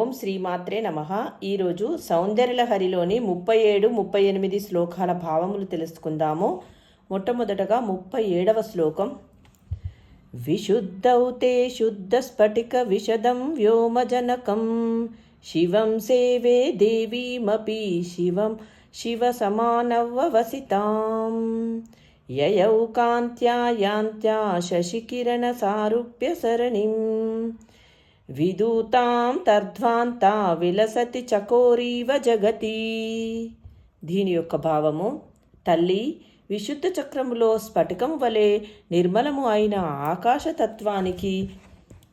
ఓం శ్రీమాత్రే నమ. ఈరోజు సౌందర్యలహరిలోని ముప్పై ఏడు ముప్పై ఎనిమిది శ్లోకాల భావములు తెలుసుకుందాము. మొట్టమొదటగా ముప్పై ఏడవ శ్లోకం. విశుద్ధౌతే శుద్ధ స్ఫటిక విశదం వ్యోమజనకం. శివం సేవే దేవీమపి శివం శివ సమానవసితాం యయౌ కాంత్యా యాంత్యా శశికిరణ సారూప్య సరణిం. విదూతాం తర్ధ్వాంతా విలసతి చకోరీవ జగతి. దీని యొక్క భావము తల్లి విశుద్ధ చక్రములో స్ఫటికము వలె నిర్మలము అయిన ఆకాశతత్వానికి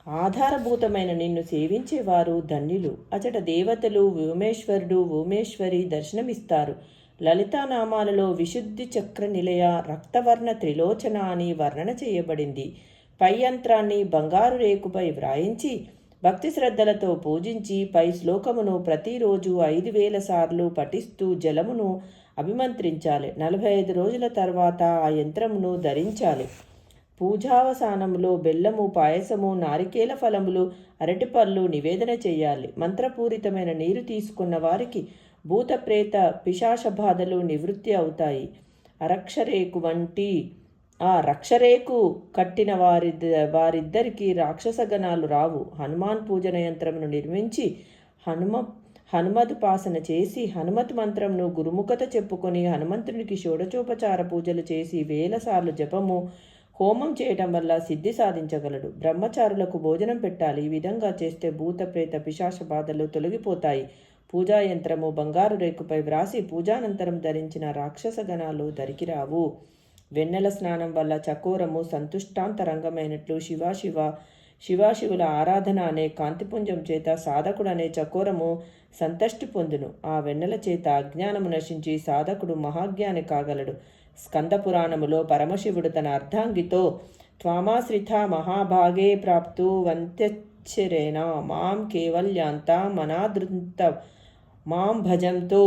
ఆధారభూతమైన నిన్ను సేవించేవారు ధన్యులు. అచట దేవతలు ఉమేశ్వరుడు ఉమేశ్వరి దర్శనమిస్తారు. లలితానామాలలో విశుద్ధి చక్ర నిలయ రక్తవర్ణ త్రిలోచన అని వర్ణన చేయబడింది. పై యంత్రాన్ని బంగారు రేకుపై వ్రాయించి భక్తి శ్రద్ధలతో పూజించి పై శ్లోకమును ప్రతిరోజు ఐదు వేల సార్లు పఠిస్తూ జలమును అభిమంత్రించాలి. నలభై ఐదు రోజుల తర్వాత ఆ యంత్రమును ధరించాలి. పూజావసానములో బెల్లము పాయసము నారికేల ఫలములు అరటిపళ్ళు నివేదన చేయాలి. మంత్రపూరితమైన నీరు తీసుకున్న వారికి భూత ప్రేత పిశాచ బాధలు నివృత్తి అవుతాయి. అరక్షరేకు వంటి ఆ రక్షరేకు కట్టిన వారి వారిద్దరికీ రాక్షసగణాలు రావు. హనుమాన్ పూజన యంత్రమును నిర్మించి హనుమ హనుమదుపాసన చేసి హనుమత్ మంత్రంను గురుముఖత చెప్పుకొని హనుమంతునికి షోడచోపచార పూజలు చేసి వేల సార్లు జపము హోమం చేయటం వల్ల సిద్ధి సాధించగలడు. బ్రహ్మచారులకు భోజనం పెట్టాలి. ఈ విధంగా చేస్తే భూత ప్రేత పిశాచ బాధలు తొలగిపోతాయి. పూజా యంత్రము బంగారు రేకుపై వ్రాసి పూజానంతరం ధరించిన రాక్షస గణాలు దరికిరావు వెన్నెల స్నానం వల్ల చకోరము సంతుష్టాంతరంగమైనట్లు శివాశివ శివాశివుల ఆరాధన అనే కాంతిపుంజం చేత సాధకుడనే చకోరము సంతష్టి పొందును. ఆ వెన్నెల చేత అజ్ఞానము నశించి సాధకుడు మహాజ్ఞాని కాగలడు. స్కందపురాణములో పరమశివుడు తన అర్ధాంగితో త్వామాశ్రిత మహాభాగే ప్రాప్తు వంత్యచ్చిరేణ మాం కేవల్యాంత మనాదృంత మాం భజంతో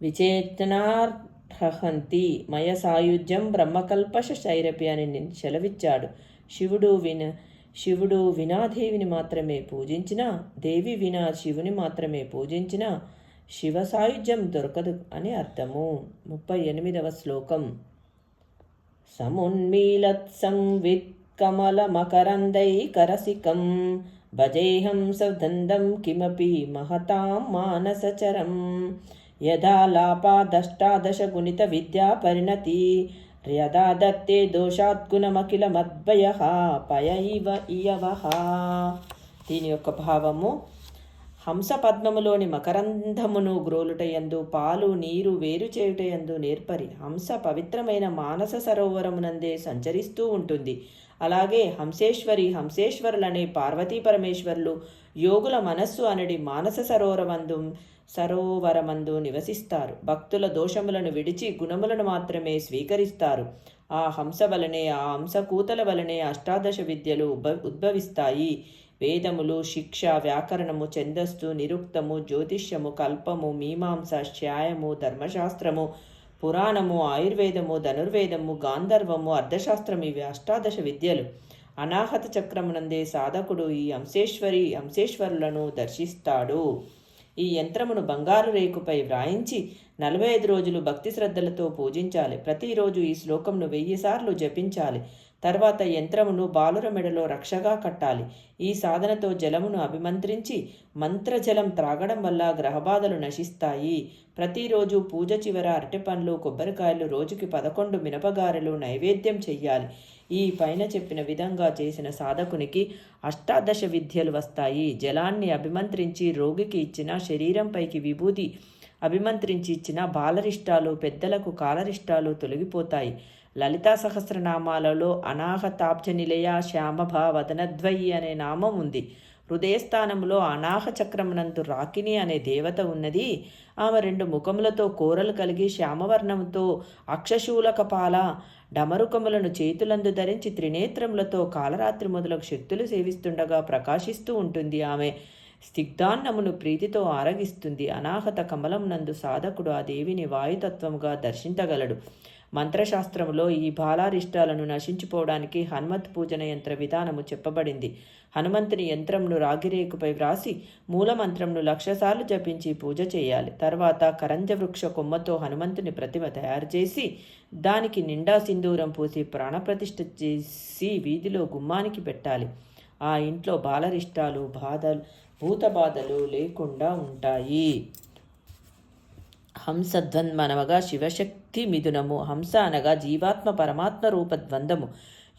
విచేతనార్ హహంతి మయ సాయుధ్యం బ్రహ్మకల్పశ శైరపి అని సెలవిచ్చాడు శివుడు విన శివుడు వినాదేవిని మాత్రమే పూజించిన దేవి వినా శివుని మాత్రమే పూజించిన శివ సాయుధ్యం దొరకదు అని అర్థము. ముప్పై ఎనిమిదవ శ్లోకం. సమున్మీలత్సంవిత్ కమల మకరందై కరసికం భజేహం సదందం కిమపి మహతాం మానసచరం. యదా లాపాదష్టాదశగుణిత విద్యా పరిణతి యదా దత్తే దోషాద్గుణమఖిల మద్భయ పయ ఇవ ఇయవహ దీని యొక్క భావము హంస పద్మములోని మకరంధమును గ్రోలుటయందు పాలు నీరు వేరు చేయుటయందు నేర్పరి. హంస పవిత్రమైన మానస సరోవరమునందే సంచరిస్తూ ఉంటుంది. అలాగే హంసేశ్వరి హంసేశ్వరులనే పార్వతీ పరమేశ్వరులు యోగుల మనస్సు అనడి మానస సరోవరమందు సరోవరమందు నివసిస్తారు. భక్తుల దోషములను విడిచి గుణములను మాత్రమే స్వీకరిస్తారు. ఆ హంస వలనే ఆ హంసకూతల వలనే అష్టాదశ విద్యలు ఉద్భ ఉద్భవిస్తాయి. వేదములు శిక్ష వ్యాకరణము ఛందస్సు నిరుక్తము జ్యోతిష్యము కల్పము మీమాంస శ్యాయము ధర్మశాస్త్రము పురాణము ఆయుర్వేదము ధనుర్వేదము గాంధర్వము అర్థశాస్త్రం ఇవి అష్టాదశ విద్యలు. అనాహత చక్రమునందే సాధకుడు ఈ అంశేశ్వరి అంశేశ్వరులను దర్శిస్తాడు. ఈ యంత్రమును బంగారు రేకుపై వ్రాయించి నలభై ఐదు రోజులు భక్తి శ్రద్ధలతో పూజించాలి. ప్రతిరోజు ఈ శ్లోకంను వెయ్యి సార్లు జపించాలి. తర్వాత యంత్రమును బాలుర మెడలో రక్షగా కట్టాలి. ఈ సాధనతో జలమును అభిమంత్రించి మంత్రజలం త్రాగడం వల్ల గ్రహబాధలు నశిస్తాయి. ప్రతిరోజు పూజ చివర అరటిపండ్లు కొబ్బరికాయలు రోజుకి పదకొండు మినపగారెలు నైవేద్యం చెయ్యాలి. ఈ పైన చెప్పిన విధంగా చేసిన సాధకునికి అష్టాదశ విద్యలు వస్తాయి. జలాన్ని అభిమంత్రించి రోగికి ఇచ్చిన శరీరంపైకి విభూతి అభిమంత్రించి ఇచ్చిన బాలరిష్టాలు పెద్దలకు కాలరిష్టాలు తొలగిపోతాయి. లలితా సహస్రనామాలలో అనాహతాబ్జ నిలయ శ్యామభావదనద్వయి అనే నామం ఉంది. హృదయస్థానంలో అనాహ చక్రమునందు రాకిని అనే దేవత ఉన్నది. ఆమె రెండు ముఖములతో కూరలు కలిగి శ్యామవర్ణంతో అక్షశూలకపాల డమరుకములను చేతులందు ధరించి త్రినేత్రములతో కాలరాత్రి మొదలగు శక్తులు సేవిస్తుండగా ప్రకాశిస్తూ ఉంటుంది ఆమె. స్నిగ్ధాన్నమును ప్రీతితో ఆరగిస్తుంది. అనాహత కమలం నందు సాధకుడు ఆ దేవిని వాయుతత్వముగా దర్శించగలడు. మంత్రశాస్త్రంలో ఈ బాలారిష్టాలను నశించిపోవడానికి హనుమత్ పూజన యంత్ర విధానము చెప్పబడింది. హనుమంతుని యంత్రంను రాగిరేకుపై వ్రాసి మూలమంత్రంను లక్షసార్లు జపించి పూజ చేయాలి. తర్వాత కరంజ వృక్ష కొమ్మతో హనుమంతుని ప్రతిమ తయారు చేసి దానికి నిండా సింధూరం పూసి ప్రాణప్రతిష్ఠ చేసి వీధిలో గుమ్మానికి పెట్టాలి. ఆ ఇంట్లో బాలరిష్టాలు బాధలు భూత బాధలు లేకుండా ఉంటాయి. హంసధ్వన్మనమగా శివశక్తి మిథునము. హంస అనగా జీవాత్మ పరమాత్మ రూప ద్వంద్వము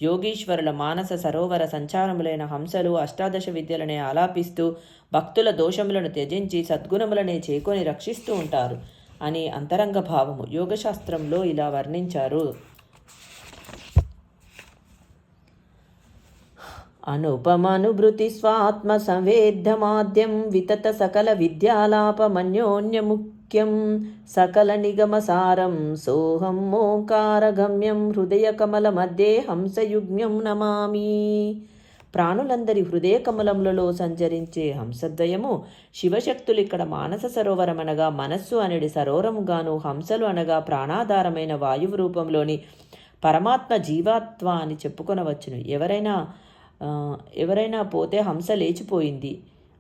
యోగీశ్వరుల మానస సరోవర సంచారములైన హంసలు అష్టాదశ విద్యలనే ఆలాపిస్తూ భక్తుల దోషములను త్యజించి సద్గుణములనే చేకొని రక్షిస్తూ ఉంటారు అని అంతరంగ భావము. యోగశాస్త్రంలో ఇలా వర్ణించారు. అనుపమనుభృతి స్వాత్మ సంవేద్దమాద్యం వితత సకల ముఖ్యం సకల నిగమసారం సోహం ఓంకారగమ్యం హృదయ కమల మధ్యే హంసయుగ్మ్యం నమామి. ప్రాణులందరి హృదయ కమలములలో సంచరించే హంసద్వయము శివశక్తులు ఇక్కడ మానస సరోవరమనగా మనస్సు అనేది సరోవరముగాను హంసలు అనగా ప్రాణాధారమైన వాయువు రూపంలోని పరమాత్మ జీవాత్వ అని చెప్పుకొనవచ్చును. ఎవరైనా ఎవరైనా పోతే హంస లేచిపోయింది.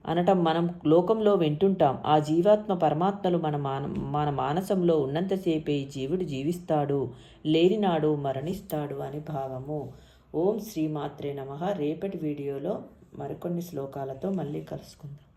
అనటం మనం లోకంలో వింటుంటాం. ఆ జీవాత్మ పరమాత్మలు మన మాన మన మానసంలో ఉన్నంతసేపే ఈ జీవుడు జీవిస్తాడు. లేనినాడు మరణిస్తాడు అని భావము. ఓం శ్రీమాత్రే నమ. రేపటి వీడియోలో మరికొన్ని శ్లోకాలతో మళ్ళీ కలుసుకుందాం.